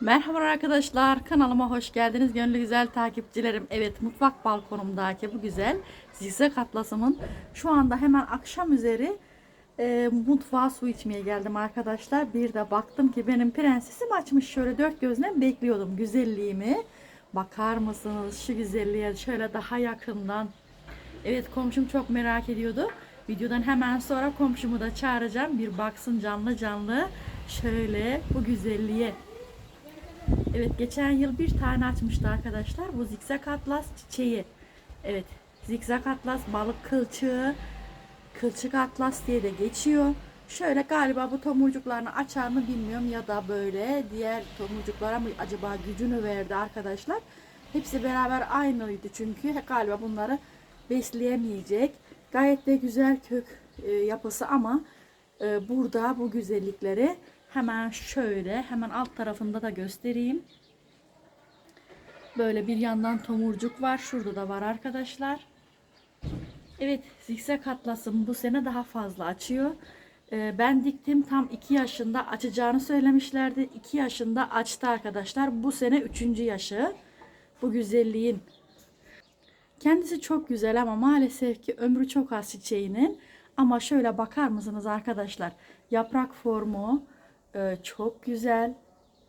Merhaba arkadaşlar kanalıma hoş geldiniz. Gönlü güzel takipçilerim evet mutfak balkonumdaki bu güzel zikzak atlasımın şu anda hemen akşam üzeri e, mutfağa su içmeye geldim arkadaşlar. Bir de baktım ki benim prensesim açmış. Şöyle dört gözle bekliyordum güzelliğimi. Bakar mısınız şu güzelliğe? Şöyle daha yakından. Evet komşum çok merak ediyordu. Videodan hemen sonra komşumu da çağıracağım. Bir baksın canlı canlı. Şöyle bu güzelliğe Evet geçen yıl bir tane açmıştı arkadaşlar. Bu zikzak atlas çiçeği. Evet zikzak atlas balık kılçığı. Kılçık atlas diye de geçiyor. Şöyle galiba bu tomurcuklarını açar mı bilmiyorum ya da böyle diğer tomurcuklara mı acaba gücünü verdi arkadaşlar. Hepsi beraber aynıydı çünkü galiba bunları besleyemeyecek. Gayet de güzel kök e, yapısı ama e, burada bu güzellikleri Hemen şöyle hemen alt tarafında da göstereyim. Böyle bir yandan tomurcuk var. Şurada da var arkadaşlar. Evet zikzak atlasım bu sene daha fazla açıyor. Ee, ben diktim tam 2 yaşında açacağını söylemişlerdi. 2 yaşında açtı arkadaşlar. Bu sene 3. yaşı. Bu güzelliğin. Kendisi çok güzel ama maalesef ki ömrü çok az çiçeğinin. Ama şöyle bakar mısınız arkadaşlar? Yaprak formu, ee, çok güzel.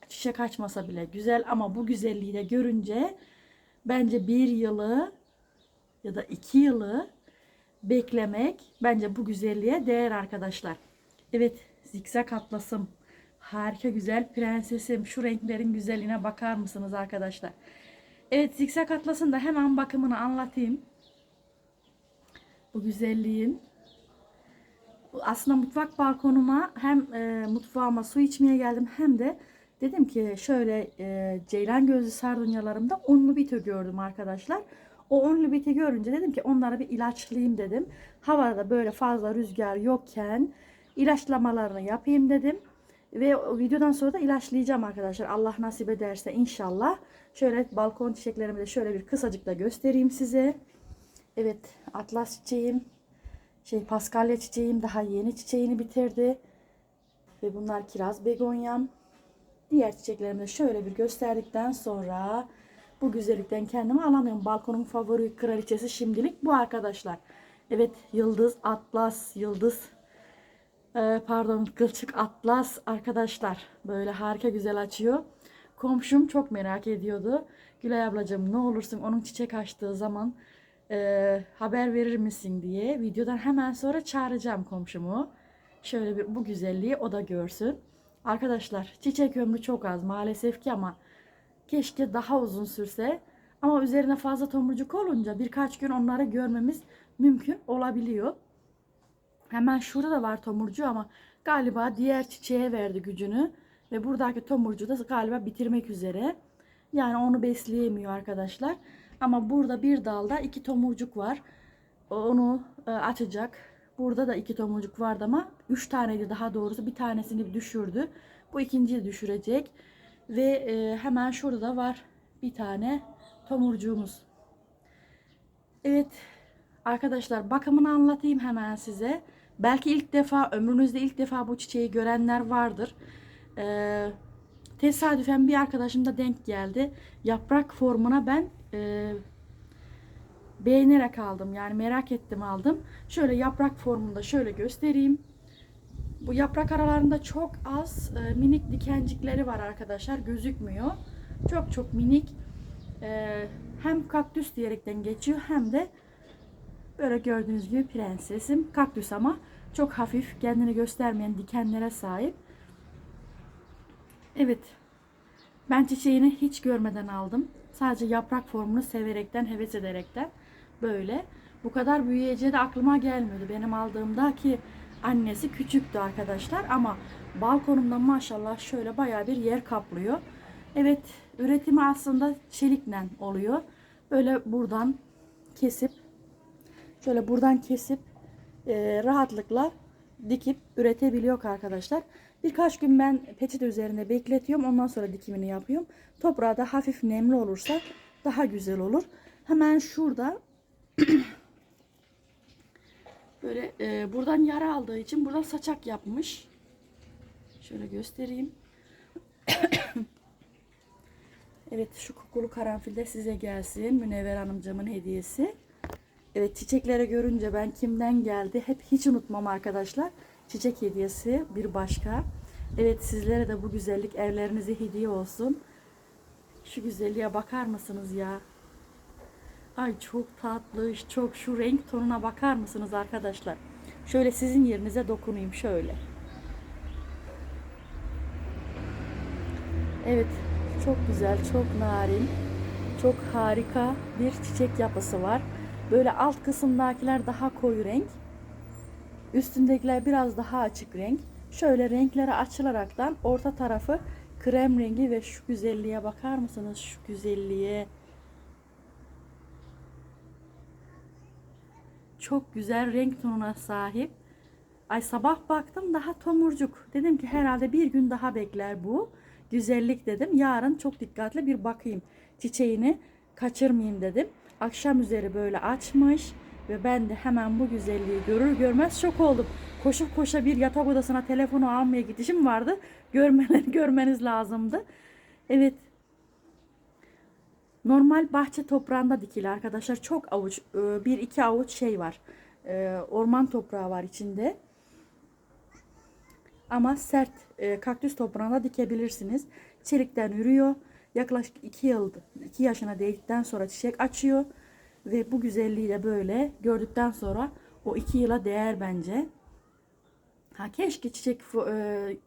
Çiçek açmasa bile güzel ama bu güzelliği de görünce bence bir yılı ya da iki yılı beklemek bence bu güzelliğe değer arkadaşlar. Evet zikzak atlasım. Harika güzel prensesim. Şu renklerin güzelliğine bakar mısınız arkadaşlar? Evet zikzak atlasın da hemen bakımını anlatayım. Bu güzelliğin aslında mutfak balkonuma hem e, mutfağıma su içmeye geldim hem de dedim ki şöyle e, ceylan gözlü sardunyalarımda unlu biti gördüm arkadaşlar. O unlu biti görünce dedim ki onlara bir ilaçlayayım dedim. Havada böyle fazla rüzgar yokken ilaçlamalarını yapayım dedim. Ve videodan sonra da ilaçlayacağım arkadaşlar. Allah nasip ederse inşallah. Şöyle balkon çiçeklerimi de şöyle bir kısacık da göstereyim size. Evet atlas çiçeğim şey paskalya çiçeğim daha yeni çiçeğini bitirdi. Ve bunlar kiraz begonyam. Diğer çiçeklerimi de şöyle bir gösterdikten sonra bu güzellikten kendimi alamıyorum. Balkonun favori kraliçesi şimdilik bu arkadaşlar. Evet yıldız atlas yıldız ee, pardon kılçık atlas arkadaşlar. Böyle harika güzel açıyor. Komşum çok merak ediyordu. Gülay ablacığım ne olursun onun çiçek açtığı zaman e, haber verir misin diye videodan hemen sonra çağıracağım komşumu. Şöyle bir bu güzelliği o da görsün. Arkadaşlar çiçek ömrü çok az maalesef ki ama keşke daha uzun sürse. Ama üzerine fazla tomurcuk olunca birkaç gün onları görmemiz mümkün olabiliyor. Hemen şurada da var tomurcu ama galiba diğer çiçeğe verdi gücünü. Ve buradaki tomurcu da galiba bitirmek üzere. Yani onu besleyemiyor arkadaşlar. Ama burada bir dalda iki tomurcuk var. Onu e, açacak. Burada da iki tomurcuk vardı ama üç taneydi daha doğrusu. Bir tanesini düşürdü. Bu ikinciyi düşürecek. Ve e, hemen şurada da var bir tane tomurcuğumuz. Evet arkadaşlar bakımını anlatayım hemen size. Belki ilk defa ömrünüzde ilk defa bu çiçeği görenler vardır. Ee, tesadüfen bir arkadaşım da denk geldi. Yaprak formuna ben e, beğenerek aldım. Yani merak ettim aldım. Şöyle yaprak formunda şöyle göstereyim. Bu yaprak aralarında çok az e, minik dikencikleri var arkadaşlar. Gözükmüyor. Çok çok minik. E, hem kaktüs diyerekten geçiyor hem de böyle gördüğünüz gibi prensesim. Kaktüs ama çok hafif kendini göstermeyen dikenlere sahip. Evet. Ben çiçeğini hiç görmeden aldım. Sadece yaprak formunu severekten, heves ederekten böyle. Bu kadar büyüyeceği de aklıma gelmiyordu. Benim aldığımda ki annesi küçüktü arkadaşlar ama balkonumda maşallah şöyle bayağı bir yer kaplıyor. Evet üretimi aslında çelikle oluyor. Böyle buradan kesip şöyle buradan kesip e, rahatlıkla dikip üretebiliyor arkadaşlar. Birkaç gün ben peçete üzerinde bekletiyorum. Ondan sonra dikimini yapıyorum. Toprağı da hafif nemli olursa daha güzel olur. Hemen şurada böyle e, buradan yara aldığı için buradan saçak yapmış. Şöyle göstereyim. Evet şu kokulu karanfil de size gelsin. Münevver Hanımcamın hediyesi. Evet çiçekleri görünce ben kimden geldi hep hiç unutmam arkadaşlar. Çiçek hediyesi bir başka. Evet sizlere de bu güzellik evlerinize hediye olsun. Şu güzelliğe bakar mısınız ya? Ay çok tatlı, çok şu renk tonuna bakar mısınız arkadaşlar? Şöyle sizin yerinize dokunayım şöyle. Evet, çok güzel, çok narin, çok harika bir çiçek yapısı var. Böyle alt kısımdakiler daha koyu renk. Üstündekiler biraz daha açık renk. Şöyle renkleri açılaraktan orta tarafı krem rengi ve şu güzelliğe bakar mısınız? Şu güzelliğe. Çok güzel renk tonuna sahip. Ay sabah baktım daha tomurcuk. Dedim ki herhalde bir gün daha bekler bu. Güzellik dedim. Yarın çok dikkatli bir bakayım. Çiçeğini kaçırmayayım dedim. Akşam üzeri böyle açmış ve ben de hemen bu güzelliği görür görmez şok oldum. Koşup koşa bir yatak odasına telefonu almaya gidişim vardı. Görmeniz, görmeniz lazımdı. Evet. Normal bahçe toprağında dikili arkadaşlar. Çok avuç, e, bir iki avuç şey var. E, Orman toprağı var içinde. Ama sert e, kaktüs toprağına dikebilirsiniz. Çelikten ürüyor. Yaklaşık 2 yıl 2 yaşına değdikten sonra çiçek açıyor ve bu güzelliği de böyle gördükten sonra o 2 yıla değer bence. Ha keşke çiçek e,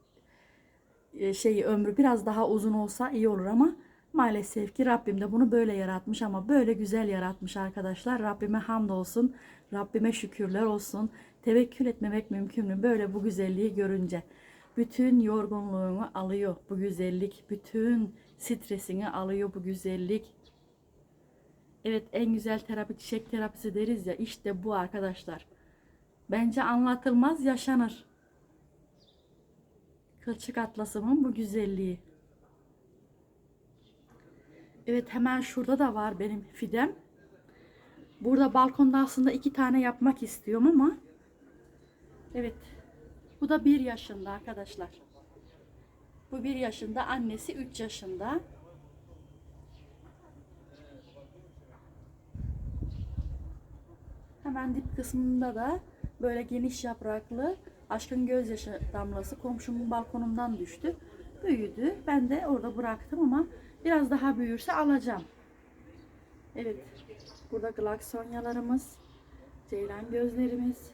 e, şeyi ömrü biraz daha uzun olsa iyi olur ama maalesef ki Rabbim de bunu böyle yaratmış ama böyle güzel yaratmış arkadaşlar. Rabbime hamdolsun. Rabbime şükürler olsun. Tevekkül etmemek mümkün mü? Böyle bu güzelliği görünce. Bütün yorgunluğunu alıyor bu güzellik. Bütün stresini alıyor bu güzellik. Evet en güzel terapi çiçek terapisi deriz ya işte bu arkadaşlar. Bence anlatılmaz yaşanır. Kılçık atlasımın bu güzelliği. Evet hemen şurada da var benim fidem. Burada balkonda aslında iki tane yapmak istiyorum ama evet bu da bir yaşında arkadaşlar. Bu bir yaşında annesi 3 yaşında. Hemen dip kısmında da böyle geniş yapraklı aşkın gözyaşı damlası komşumun balkonundan düştü. Büyüdü. Ben de orada bıraktım ama biraz daha büyürse alacağım. Evet. Burada glaksonyalarımız, ceylan gözlerimiz.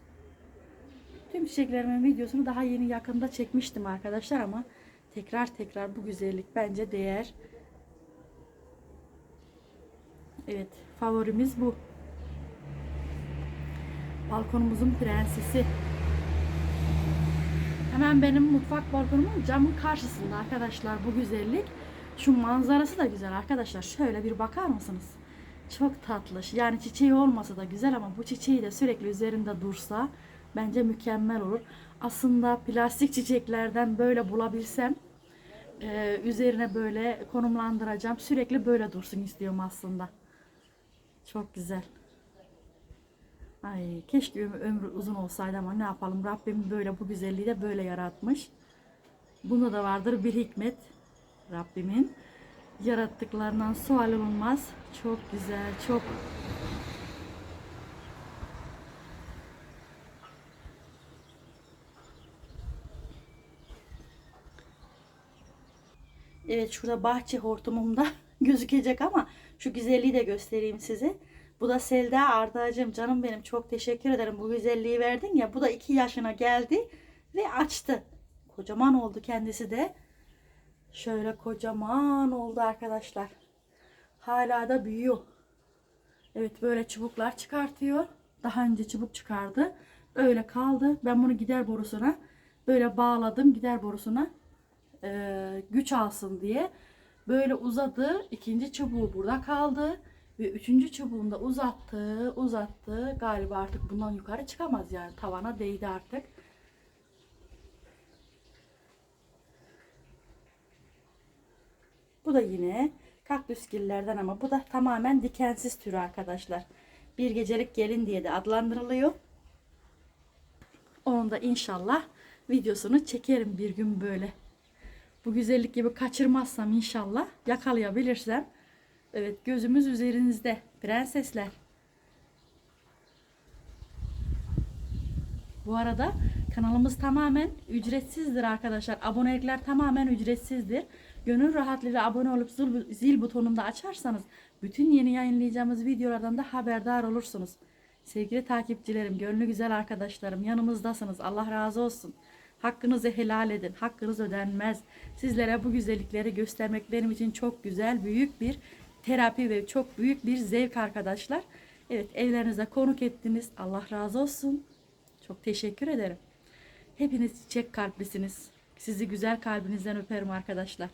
Tüm çiçeklerimin videosunu daha yeni yakında çekmiştim arkadaşlar ama tekrar tekrar bu güzellik bence değer. Evet, favorimiz bu. Balkonumuzun prensesi. Hemen benim mutfak balkonumun camın karşısında arkadaşlar bu güzellik. Şu manzarası da güzel arkadaşlar. Şöyle bir bakar mısınız? Çok tatlış. Yani çiçeği olmasa da güzel ama bu çiçeği de sürekli üzerinde dursa bence mükemmel olur. Aslında plastik çiçeklerden böyle bulabilsem e, üzerine böyle konumlandıracağım. Sürekli böyle dursun istiyorum aslında. Çok güzel. Ay keşke ömrü, uzun olsaydı ama ne yapalım Rabbim böyle bu güzelliği de böyle yaratmış. Bunda da vardır bir hikmet Rabbimin. Yarattıklarından sual olunmaz. Çok güzel, çok Evet şurada bahçe hortumumda gözükecek ama şu güzelliği de göstereyim size. Bu da Selda Ardacığım canım benim çok teşekkür ederim bu güzelliği verdin ya. Bu da 2 yaşına geldi ve açtı. Kocaman oldu kendisi de. Şöyle kocaman oldu arkadaşlar. Hala da büyüyor. Evet böyle çubuklar çıkartıyor. Daha önce çubuk çıkardı. Öyle kaldı. Ben bunu gider borusuna böyle bağladım gider borusuna e, güç alsın diye. Böyle uzadı. İkinci çubuğu burada kaldı. Ve üçüncü çubuğunu da uzattı, uzattı. Galiba artık bundan yukarı çıkamaz yani. Tavana değdi artık. Bu da yine kaktüs gillerden ama bu da tamamen dikensiz türü arkadaşlar. Bir gecelik gelin diye de adlandırılıyor. Onun da inşallah videosunu çekerim bir gün böyle. Bu güzellik gibi kaçırmazsam inşallah yakalayabilirsem. Evet gözümüz üzerinizde prensesler. Bu arada kanalımız tamamen ücretsizdir arkadaşlar. Abonelikler tamamen ücretsizdir. Gönül rahatlığıyla abone olup zil, zil butonunu da açarsanız bütün yeni yayınlayacağımız videolardan da haberdar olursunuz. Sevgili takipçilerim, gönlü güzel arkadaşlarım yanımızdasınız. Allah razı olsun. Hakkınızı helal edin. Hakkınız ödenmez. Sizlere bu güzellikleri göstermek benim için çok güzel, büyük bir terapi ve çok büyük bir zevk arkadaşlar. Evet evlerinize konuk ettiniz. Allah razı olsun. Çok teşekkür ederim. Hepiniz çiçek kalplisiniz. Sizi güzel kalbinizden öperim arkadaşlar.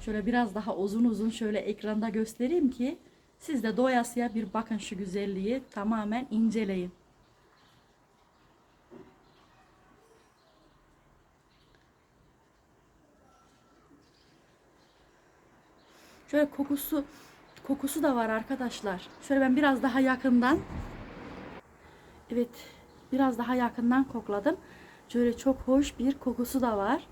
Şöyle biraz daha uzun uzun şöyle ekranda göstereyim ki siz de doyasıya bir bakın şu güzelliği tamamen inceleyin. Şöyle kokusu kokusu da var arkadaşlar. Şöyle ben biraz daha yakından Evet, biraz daha yakından kokladım. Şöyle çok hoş bir kokusu da var.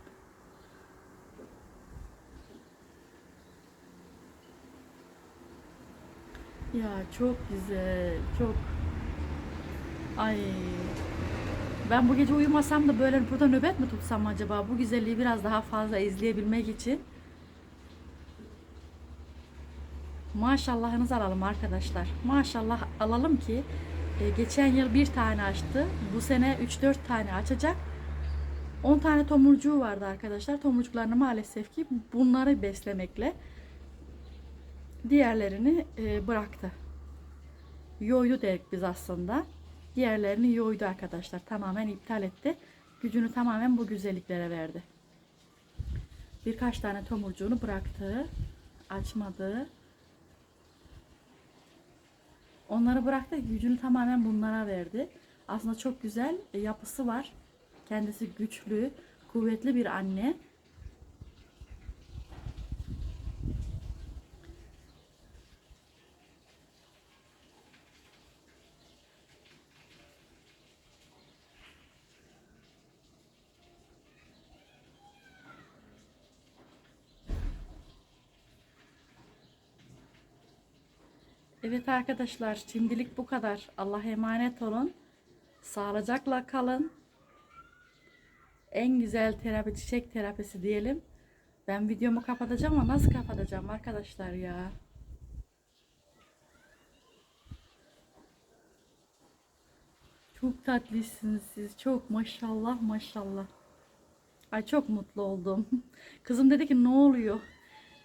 Ya çok güzel, çok. Ay. Ben bu gece uyumasam da böyle burada nöbet mi tutsam acaba? Bu güzelliği biraz daha fazla izleyebilmek için. Maşallahınızı alalım arkadaşlar. Maşallah alalım ki e, geçen yıl bir tane açtı. Bu sene 3-4 tane açacak. 10 tane tomurcuğu vardı arkadaşlar. Tomurcuklarını maalesef ki bunları beslemekle diğerlerini e, bıraktı. Yoydu dedik biz aslında. Diğerlerini yoydu arkadaşlar. Tamamen iptal etti. Gücünü tamamen bu güzelliklere verdi. Birkaç tane tomurcuğunu bıraktı. Açmadı. Onları bıraktı. Gücünü tamamen bunlara verdi. Aslında çok güzel e, yapısı var. Kendisi güçlü, kuvvetli bir anne. Evet arkadaşlar şimdilik bu kadar. Allah'a emanet olun. Sağlıcakla kalın. En güzel terapi çiçek terapisi diyelim. Ben videomu kapatacağım ama nasıl kapatacağım arkadaşlar ya? Çok tatlısınız siz. Çok maşallah maşallah. Ay çok mutlu oldum. Kızım dedi ki ne oluyor?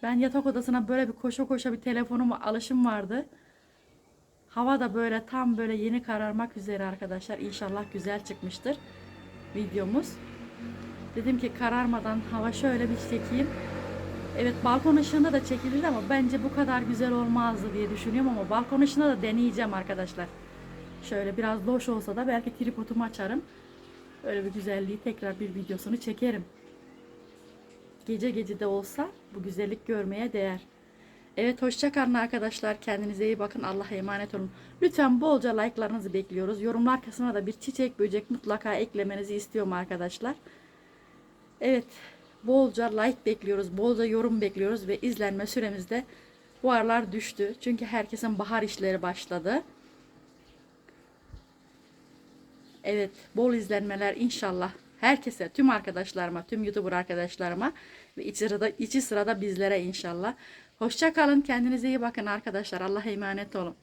Ben yatak odasına böyle bir koşa koşa bir telefonuma alışım vardı. Hava da böyle tam böyle yeni kararmak üzere arkadaşlar. İnşallah güzel çıkmıştır videomuz. Dedim ki kararmadan hava şöyle bir çekeyim. Evet balkon ışığında da çekilir ama bence bu kadar güzel olmazdı diye düşünüyorum ama balkon ışığında da deneyeceğim arkadaşlar. Şöyle biraz loş olsa da belki tripodumu açarım. Öyle bir güzelliği tekrar bir videosunu çekerim. Gece gece de olsa bu güzellik görmeye değer. Evet hoşçakalın arkadaşlar. Kendinize iyi bakın. Allah'a emanet olun. Lütfen bolca like'larınızı bekliyoruz. Yorumlar kısmına da bir çiçek böcek mutlaka eklemenizi istiyorum arkadaşlar. Evet bolca like bekliyoruz. Bolca yorum bekliyoruz ve izlenme süremizde bu aralar düştü. Çünkü herkesin bahar işleri başladı. Evet bol izlenmeler inşallah herkese, tüm arkadaşlarıma, tüm YouTuber arkadaşlarıma ve içi sırada, içi sırada bizlere inşallah. Hoşça kalın, kendinize iyi bakın arkadaşlar. Allah'a emanet olun.